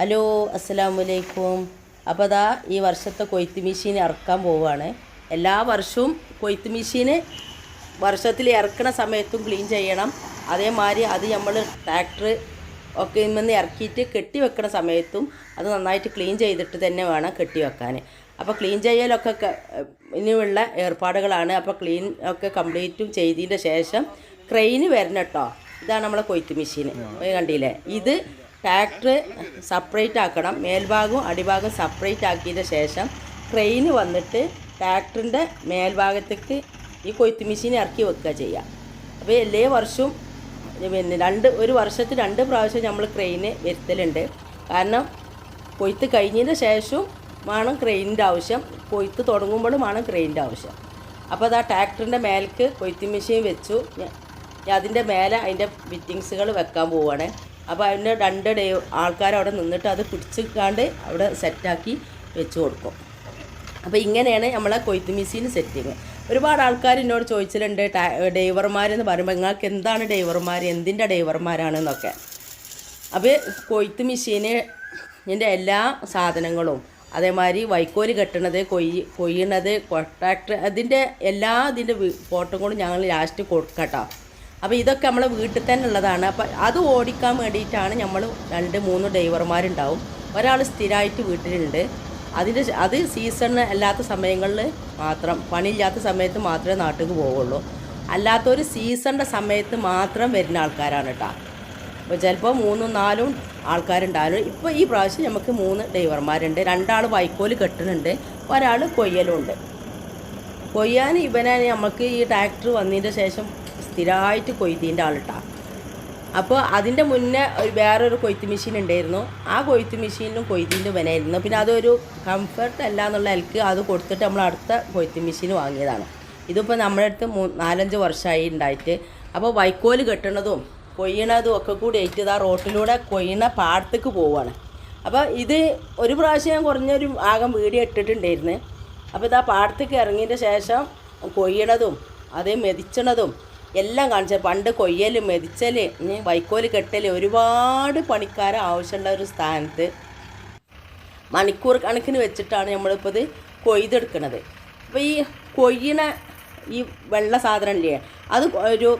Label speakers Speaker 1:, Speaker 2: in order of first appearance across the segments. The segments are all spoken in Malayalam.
Speaker 1: ഹലോ അസ്സലാമു അലൈക്കും അപ്പോൾ അതാ ഈ വർഷത്തെ കൊയ്ത്ത് മെഷീൻ ഇറക്കാൻ പോവുകയാണ് എല്ലാ വർഷവും കൊയ്ത്ത് മെഷീന് വർഷത്തിൽ ഇറക്കണ സമയത്തും ക്ലീൻ ചെയ്യണം. അതേമാതിരി അത് നമ്മൾ ട്രാക്ടർ ഒക്കെ നിന്ന് ഇറക്കിയിട്ട് കെട്ടി വെക്കണ സമയത്തും അത് നന്നായിട്ട് ക്ലീൻ ചെയ്തിട്ട് തന്നെ വേണം കെട്ടി വെക്കാൻ. അപ്പോൾ ക്ലീൻ ചെയ്യലൊക്കെ ഇനിയുള്ള ഏർപ്പാടുകളാണ്. അപ്പോൾ ക്ലീൻ ഒക്കെ കംപ്ലീറ്റും ചെയ്തതിന്റെ ശേഷം ക്രെയിന് വരണം കേട്ടോ. ഇതാണ് നമ്മളെ കൊയ്ത്ത് മെഷീൻ കണ്ടില്ലേ? ഇത് ട്രാക്ടർ സെപ്പറേറ്റ് ആക്കണം. മേൽഭാഗവും അടിഭാഗവും സെപ്പറേറ്റ് ആക്കിയതിന് ശേഷം ക്രെയിൻ വന്നിട്ട് ട്രാക്ടറിന്റെ മേൽഭാഗത്തേക്ക് ഈ കൊയ്ത്ത് മെഷീൻ ഇറക്കി വെക്കുക ചെയ്യുക അപ്പോൾ എല്ലാ വർഷവും പിന്നെ രണ്ട് ഒരു വർഷത്തിൽ രണ്ട് പ്രാവശ്യം നമ്മൾ ക്രെയിന് വരുത്തലുണ്ട്. കാരണം കൊയ്ത്ത് കഴിഞ്ഞതിന് ശേഷവും വേണം ക്രെയിനിന്റെ ആവശ്യം. കൊയ്ത്ത് തുടങ്ങുമ്പോഴും വേണം ക്രെയിനിന്റെ ആവശ്യം. അപ്പോൾ അത് ആ ട്രാക്ടറിന്റെ മേലേക്ക് കൊയ്ത്ത് മെഷീൻ വെച്ചു. അതിന്റെ മേലെ അതിന്റെ ഫിറ്റിങ്സുകൾ വെക്കാൻ പോവുകയാണ് അപ്പോൾ അതിന്റെ രണ്ട് ഡേ ആൾക്കാർ അവിടെ നിന്നിട്ട് അത് പിടിച്ചിക്കാണ്ട് അവിടെ സെറ്റാക്കി വെച്ച് കൊടുക്കും. അപ്പോൾ ഇങ്ങനെയാണ് നമ്മളെ കൊയ്ത്ത് മെഷീൻ സെറ്റിങ്. ഒരുപാട് ആൾക്കാർ എന്നോട് ചോദിച്ചിട്ടുണ്ട് ഡൈവർമാരെന്ന് പറയുമ്പോൾ നിങ്ങൾക്ക് എന്താണ് ഡൈവർമാർ എന്തിന്റെ ഡൈവർമാരാണെന്നൊക്കെ അപ്പോൾ കൊയ്ത്ത് മെഷീന് എല്ലാ സാധനങ്ങളും അതേമാതിരി വൈക്കോൽ കെട്ടണത് കൊയ്യ് കൊയ്യണത് കൊട്ടാക്ടർ അതിന്റെ എല്ലാ ഇതിന്റെ കൊണ്ട് ഞങ്ങൾ ലാസ്റ്റ് കൊടുക്കട്ടോ. അപ്പോൾ ഇതൊക്കെ നമ്മളെ വീട്ടിൽ തന്നെ ഉള്ളതാണ്. അപ്പോൾ അത് ഓടിക്കാൻ വേണ്ടിയിട്ടാണ് നമ്മൾ രണ്ട് മൂന്ന് ഡ്രൈവർമാരുണ്ടാവും. ഒരാൾ സ്ഥിരമായിട്ട് വീട്ടിലുണ്ട്. അതിന്റെ അത് സീസൺ അല്ലാത്ത സമയങ്ങളിൽ മാത്രം പണിയില്ലാത്ത സമയത്ത് മാത്രമേ നാട്ടിൽ പോവുള്ളൂ. അല്ലാത്തൊരു സീസണിന്റെ സമയത്ത് മാത്രം വരുന്ന ആൾക്കാരാണ് കേട്ടോ അപ്പോൾ ചിലപ്പോൾ മൂന്നും നാലും ആൾക്കാരുണ്ടായാലും ഇപ്പോൾ ഈ പ്രാവശ്യം നമുക്ക് മൂന്ന് ഡ്രൈവർമാരുണ്ട്. രണ്ടാൾ വൈക്കോൽ കെട്ടുന്നുണ്ട് ഒരാൾ കൊയ്യലുണ്ട്. കൊയ്യാൻ ഇവനെ നമുക്ക് ഈ ട്രാക്ടർ വന്നതിന്റെ ശേഷം സ്ഥിരമായിട്ട് കൊയ്തീന്റെ ആളിട്ടാ. അപ്പോൾ അതിന്റെ മുന്നേ ഒരു വേറൊരു കൊയ്ത്ത് മെഷീൻ ഉണ്ടായിരുന്നു. ആ കൊയ്ത്ത് മെഷീനിലും കൊയ്തീന്റെ വിനയായിരുന്നു പിന്നെ അതൊരു കംഫർട്ട് അല്ല എന്നുള്ള എനിക്ക് അത് കൊടുത്തിട്ട് നമ്മൾ അടുത്ത കൊയ്ത്ത് മെഷീൻ വാങ്ങിയതാണ്. ഇതിപ്പോൾ നമ്മുടെ അടുത്ത് മൂ നാലഞ്ച് വർഷമായി ഉണ്ടായിട്ട്. അപ്പോൾ വൈക്കോൽ കെട്ടണതും കൊയ്യണതും ഒക്കെ കൂടി ആയിട്ട് ആ റോട്ടിലൂടെ കൊയ്യണ പാടത്തേക്ക് പോവുകയാണ് അപ്പോൾ ഇത് ഒരു പ്രാവശ്യം ഞാൻ കുറഞ്ഞൊരു ആകം വീഡിയോ ഇട്ടിട്ടുണ്ടായിരുന്നു. അപ്പോൾ ഇതാ പാടത്തേക്ക് ഇറങ്ങിയതിന്റെ ശേഷം കൊയ്യണതും അതേ മെതിച്ചണതും എല്ലാം കാണിച്ച പണ്ട് കൊയ്യൽ മെതിച്ചൽ ഇനി വൈക്കോൽ കെട്ടൽ ഒരുപാട് പണിക്കാരെ ആവശ്യമുള്ള ഒരു സ്ഥാനത്ത് മണിക്കൂർ കണക്കിന് വെച്ചിട്ടാണ് നമ്മളിപ്പോൾ ഇത് കൊയ്തെടുക്കുന്നത് അപ്പോൾ ഈ കൊയ്യണ ഈ വെള്ള സാധനം ഇല്ലേ അത് ഒരു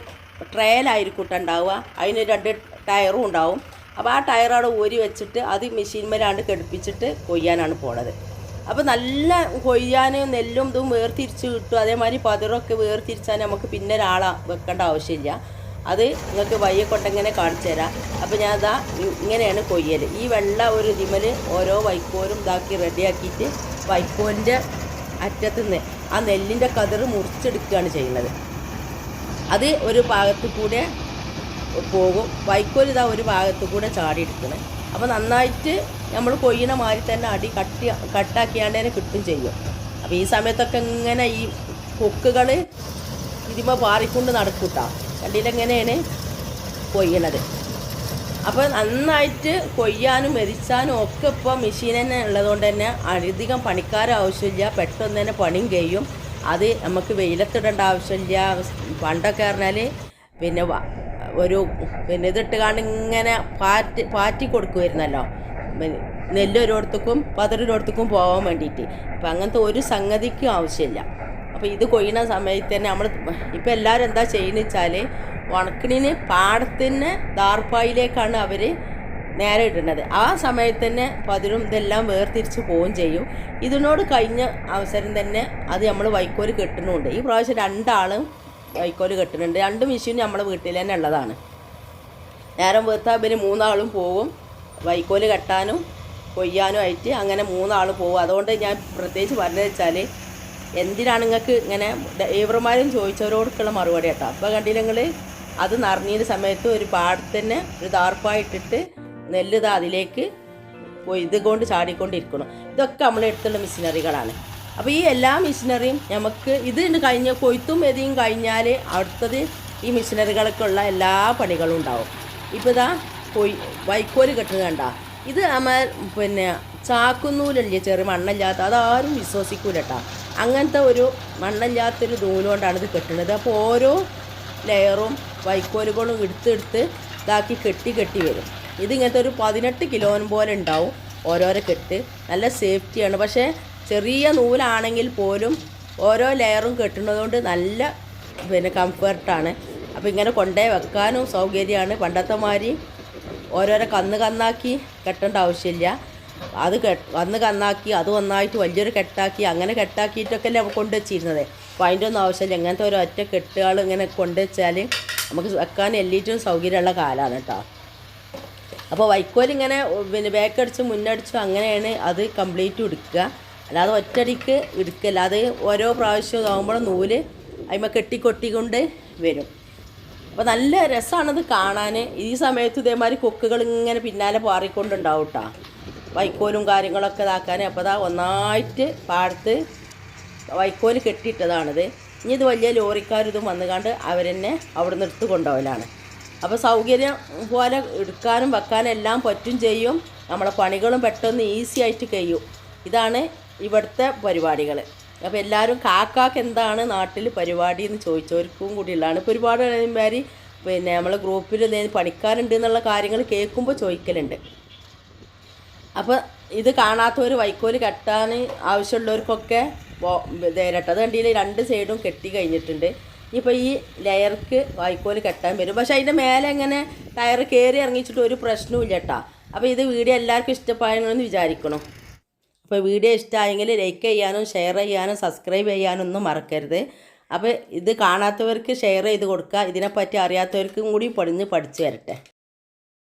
Speaker 1: ട്രയലായിരിക്കും ഉണ്ടാവുക. അതിന് രണ്ട് ടയറും ഉണ്ടാവും. അപ്പോൾ ആ ടയറവിടെ ഊരി വെച്ചിട്ട് അത് മെഷീൻ മേലാണ്ട് കെടുപ്പിച്ചിട്ട് കൊയ്യാനാണ് പോണത്. അപ്പോൾ നല്ല കൊയ്യാനും നെല്ലും ഇതും വേർതിരിച്ച് കിട്ടും. അതേമാതിരി പതിറൊക്കെ വേർതിരിച്ചാൽ നമുക്ക് പിന്നെ ഒരാളെ വെക്കേണ്ട ആവശ്യമില്ല. അത് നിങ്ങൾക്ക് വയ്യെ കൊണ്ടെങ്ങനെ കാണിച്ചു തരാം. അപ്പോൾ ഞാൻ ഇതാ ഇങ്ങനെയാണ് കൊയ്യൽ ഈ വെള്ള ഒരു ഇതിമൽ ഓരോ വൈക്കോലും ഇതാക്കി റെഡിയാക്കിയിട്ട് വൈക്കോലിന്റെ അറ്റത്ത് നിന്ന് ആ നെല്ലിന്റെ കതിർ മുറിച്ചെടുക്കുകയാണ് ചെയ്യുന്നത്. അത് ഒരു ഭാഗത്ത് കൂടെ പോകും. വൈക്കോൽ ഇതാ ഒരു ഭാഗത്ത് കൂടെ ചാടി എടുക്കണേ അപ്പോൾ നന്നായിട്ട് നമ്മൾ കൊയ്യണ മാതിരി തന്നെ അടി കട്ടി കട്ടാക്കിയാണ്ട് തന്നെ കിട്ടും ചെയ്യും. അപ്പോൾ ഈ സമയത്തൊക്കെ ഇങ്ങനെ ഈ കൊക്കുകൾ ഇതിമ പാറിക്കൊണ്ട് നടക്കൂട്ടാ. കണ്ടിട്ടെങ്ങനെയാണ് കൊയ്യണത്? അപ്പോൾ നന്നായിട്ട് കൊയ്യാനും മെതിച്ചാനും ഒക്കെ ഇപ്പോൾ മെഷീൻ തന്നെ ഉള്ളതുകൊണ്ട് തന്നെ അധികം പണിക്കാരും ആവശ്യമില്ല. പെട്ടെന്ന് തന്നെ പണിയും കഴിയും. അത് നമുക്ക് വെയിലത്തിടേണ്ട ആവശ്യമില്ല. പണ്ടൊക്കെ പറഞ്ഞാൽ പിന്നെ ഒരു പിന്നെ ഇതിട്ട് കാണ്ട് ഇങ്ങനെ പാറ്റി പാറ്റി കൊടുക്കുമായിരുന്നല്ലോ നെല്ലൊരിടത്തേക്കും പതിരൊരിടത്തേക്കും പോകാൻ വേണ്ടിയിട്ട് അപ്പം അങ്ങനത്തെ ഒരു സംഗതിക്കും ആവശ്യമില്ല. അപ്പോൾ ഇത് കൊയ്യണ സമയത്ത് തന്നെ നമ്മൾ ഇപ്പോൾ എല്ലാവരും എന്താ ചെയ്യുന്നത് വെച്ചാൽ ഉണക്കണിന് പാടത്തിന് ദാർപ്പായിലേക്കാണ് അവർ നേരെ ഇടുന്നത് ആ സമയത്ത് തന്നെ പതിരും ഇതെല്ലാം വേർതിരിച്ച് പോവുകയും ചെയ്യും. ഇതിനോട് കഴിഞ്ഞ അവസരം തന്നെ അത് നമ്മൾ വൈക്കോൽ കെട്ടുന്നുണ്ട് ഈ പ്രാവശ്യം രണ്ടാളും വൈക്കോൽ കെട്ടുന്നുണ്ട്. രണ്ട് മെഷീൻ നമ്മുടെ വീട്ടിൽ തന്നെ ഉള്ളതാണ്. നേരം വെത്താൽ ഇവർ മൂന്നാളും പോകും വൈക്കോൽ കെട്ടാനും കൊയ്യാനും ആയിട്ട് അങ്ങനെ മൂന്നാൾ പോകും അതുകൊണ്ട് ഞാൻ പ്രത്യേകിച്ച് പറഞ്ഞത് വെച്ചാൽ എന്തിനാണ് നിങ്ങൾക്ക് ഇങ്ങനെ ഡ്രൈവർമാരും ചോദിച്ചവരോടൊക്കെയുള്ള മറുപടി കേട്ടോ. അപ്പോൾ കണ്ടില്ലെങ്കിൽ അത് നിറഞ്ഞിരുന്ന സമയത്ത് ഒരു പാടത്ത് തന്നെ ഒരു താർപ്പായിട്ടിട്ട് നെല്ല് ദാ അതിലേക്ക് ഇതുകൊണ്ട് കൊണ്ട് ചാടിക്കൊണ്ടിരിക്കണം ഇതൊക്കെ നമ്മളെടുത്തുള്ള മെഷീനറികളാണ് അപ്പോൾ ഈ എല്ലാ മിഷനറിയും നമുക്ക് ഇത് കഴിഞ്ഞ കൊയ്ത്തും എതിയും കഴിഞ്ഞാൽ അടുത്തത് ഈ മിഷനറികൾക്കുള്ള എല്ലാ പണികളും ഉണ്ടാവും. ഇപ്പോൾ ഇതാ കൊയ് വൈക്കോൽ കെട്ടുന്നത് കണ്ട. ഇത് നമ്മൾ പിന്നെ ചാക്കുന്നൂലല്ലേ ചെറിയ മണ്ണല്ലാത്ത അതാരും വിശ്വസിക്കൂല കേട്ടോ അങ്ങനത്തെ ഒരു മണ്ണല്ലാത്തൊരു നൂലുകൊണ്ടാണ് ഇത് കെട്ടുന്നത് അപ്പോൾ ഓരോ ലെയറും വൈക്കോലുകളും എടുത്തെടുത്ത് ഇതാക്കി കെട്ടി കെട്ടി വരും. ഇതിങ്ങനത്തെ ഒരു പതിനെട്ട് കിലോന് പോലെ ഉണ്ടാവും. ഓരോരോ കെട്ട്. നല്ല സേഫ്റ്റിയാണ്. പക്ഷേ ചെറിയ നൂലാണെങ്കിൽ പോലും ഓരോ ലെയറും കെട്ടുന്നതുകൊണ്ട് നല്ല പിന്നെ കംഫർട്ടാണ്. അപ്പോൾ ഇങ്ങനെ കൊണ്ടേ വെക്കാനും സൗകര്യമാണ്. പണ്ടത്തെ മാതിരി ഓരോരോ കന്ന് കന്നാക്കി കെട്ടേണ്ട ആവശ്യമില്ല. അത് കെട്ട് കന്ന് കന്നാക്കി അത് ഒന്നായിട്ട് വലിയൊരു കെട്ടാക്കി അങ്ങനെ കെട്ടാക്കിയിട്ടൊക്കെ അല്ലേ കൊണ്ടു വെച്ചിരുന്നത്. അപ്പോൾ അതിന്റെ ഒന്നും ആവശ്യമില്ല. ഇങ്ങനത്തെ ഒരു ഒറ്റ കെട്ടുകൾ ഇങ്ങനെ കൊണ്ടുവച്ചാൽ നമുക്ക് വെക്കാൻ എല്ലിയിട്ടും സൗകര്യമുള്ള കാലമാണ് കേട്ടോ. അപ്പോൾ വൈക്കോലിങ്ങനെ പിന്നെ ബാക്കടിച്ച് മുന്നടിച്ചും അങ്ങനെയാണ് അത് കംപ്ലീറ്റ് എടുക്കുക. അല്ലാതെ ഒറ്റടിക്ക് എടുക്കല്ല അത് ഓരോ പ്രാവശ്യം ആകുമ്പോഴും നൂൽ അതിമ കെട്ടി കൊട്ടിക്കൊണ്ട് വരും. അപ്പോൾ നല്ല രസമാണത് കാണാൻ ഈ സമയത്ത് ഇതേമാതിരി കൊക്കുകൾ ഇങ്ങനെ പിന്നാലെ പാറിക്കൊണ്ടുണ്ടാവും കേട്ടോ വൈക്കോലും കാര്യങ്ങളൊക്കെ ഇതാക്കാൻ അപ്പോൾ അതാ ഒന്നായിട്ട് പാടത്ത് വൈക്കോൽ കെട്ടിയിട്ടതാണിത്. ഇനി ഇത് വലിയ ലോറിക്കാരിതും വന്നുകൊണ്ട് അവരെന്നെ അവിടെ നിന്ന് എടുത്ത് കൊണ്ടുപോകലാണ് അപ്പോൾ സൗകര്യം പോലെ എടുക്കാനും വെക്കാനും എല്ലാം പറ്റും ചെയ്യും. നമ്മളെ പണികളും പെട്ടെന്ന് ഈസി ആയിട്ട് കഴിയും. ഇതാണ് ഇവിടുത്തെ പരിപാടികൾ അപ്പോൾ എല്ലാവരും കാക്കാക്ക് എന്താണ് നാട്ടിൽ പരിപാടി എന്ന് ചോദിച്ചവർക്കും കൂടിയുള്ളതാണ്. ഇപ്പോൾ ഒരുപാട് പിന്നെ നമ്മളെ ഗ്രൂപ്പിൽ പണിക്കാരുണ്ട് എന്നുള്ള കാര്യങ്ങൾ കേൾക്കുമ്പോൾ ചോദിക്കലുണ്ട്. അപ്പോൾ ഇത് കാണാത്തവർ വൈക്കോൽ കെട്ടാൻ ആവശ്യമുള്ളവർക്കൊക്കെ തേരട്ടെ അത് കണ്ടിയിൽ രണ്ട് സൈഡും കെട്ടി കഴിഞ്ഞിട്ടുണ്ട്. ഇനിയിപ്പോൾ ഈ ലെയർക്ക് വൈക്കോൽ കെട്ടാൻ വരും. പക്ഷേ അതിന്റെ മേലെ എങ്ങനെ ടയർ കയറി ഇറങ്ങിച്ചിട്ട് ഒരു പ്രശ്നവും ഇല്ല കേട്ടോ അപ്പോൾ ഇത് വീഡിയോ എല്ലാവർക്കും ഇഷ്ടമായെന്ന് വിചാരിക്കണം? അപ്പോൾ വീഡിയോ ഇഷ്ടമായെങ്കിൽ ലൈക്ക് ചെയ്യാനും ഷെയർ ചെയ്യാനും സബ്സ്ക്രൈബ് ചെയ്യാനും ഒന്നും മറക്കരുത്. അപ്പോൾ ഇത് കാണാത്തവർക്ക് ഷെയർ ചെയ്ത് കൊടുക്കുക. ഇതിനെപ്പറ്റി അറിയാത്തവർക്കും കൂടി പഠിഞ്ഞ് പഠിച്ചു വരട്ടെ.